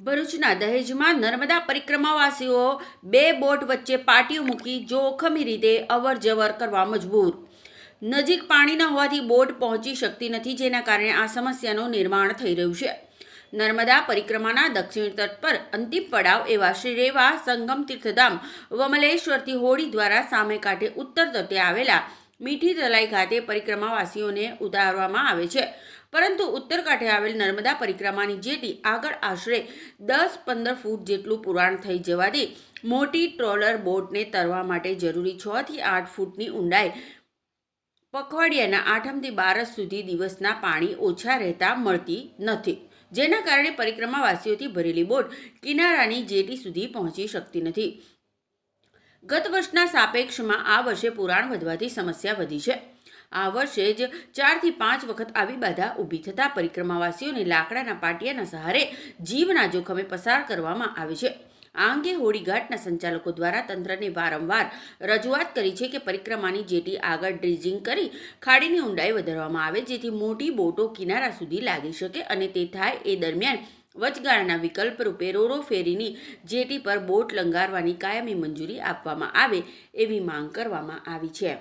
ભરૂચના દહેજમાં નર્મદા પરિક્રમાવાસીઓ બે બોટ વચ્ચે પાટીઓ મૂકી જોખમી રીતે અવર જવર કરવા મજબૂર. નજીક પાણી ન હોવાથી બોટ પહોંચી શકતી નથી, જેના કારણે આ સમસ્યાનું નિર્માણ થઈ રહ્યું છે. નર્મદા પરિક્રમાના દક્ષિણ તટ પર અંતિમ પડાવ એવા શ્રી રેવા સંગમ તીર્થધામ વમલેશ્વરથી હોડી દ્વારા સામે કાંઠે ઉત્તર તટે આવેલા મીઠી તલાઈ ખાતે પરિક્રમાવાસીઓને ઉતારવામાં આવે છે. પરંતુ ઉત્તર કાંઠે આવેલ નર્મદા પરિક્રમાની જેટી આગળ આશરે દસ પંદર ફૂટ જેટલું પુરાણ થઈ જવાથી મોટી ટ્રોલર બોટને તરવા માટે જરૂરી છ થી આઠ ફૂટની ઊંડાઈ પખવાડિયાના આઠમથી બારસ સુધી દિવસના પાણી ઓછા રહેતા મળતી નથી. જેના કારણે પરિક્રમાવાસીઓથી ભરેલી બોટ કિનારાની જેટી સુધી પહોંચી શકતી નથી. ગત વર્ષના સાપેક્ષમાં આ વર્ષે પુરાણ વધવાથી સમસ્યા વધી છે. આ વર્ષે જ ચારથી પાંચ વખત આવી બાધા ઊભી થતાં પરિક્રમાવાસીઓને લાકડાના પાટિયાના સહારે જીવના જોખમે પસાર કરવામાં આવે છે. આ અંગે હોડીઘાટના સંચાલકો દ્વારા તંત્રને વારંવાર રજૂઆત કરી છે કે પરિક્રમાની જેટી આગળ ડ્રીઝિંગ કરી ખાડીની ઊંડાઈ વધારવામાં આવે, જેથી મોટી બોટો કિનારા સુધી લાગી શકે અને તે થાય એ દરમિયાન વચગાળાના વિકલ્પ રૂપે રોરો ફેરીની જેટી પર બોટ લંગારવાની કાયમી મંજૂરી આપવામાં આવે એવી માંગ કરવામાં આવી છે.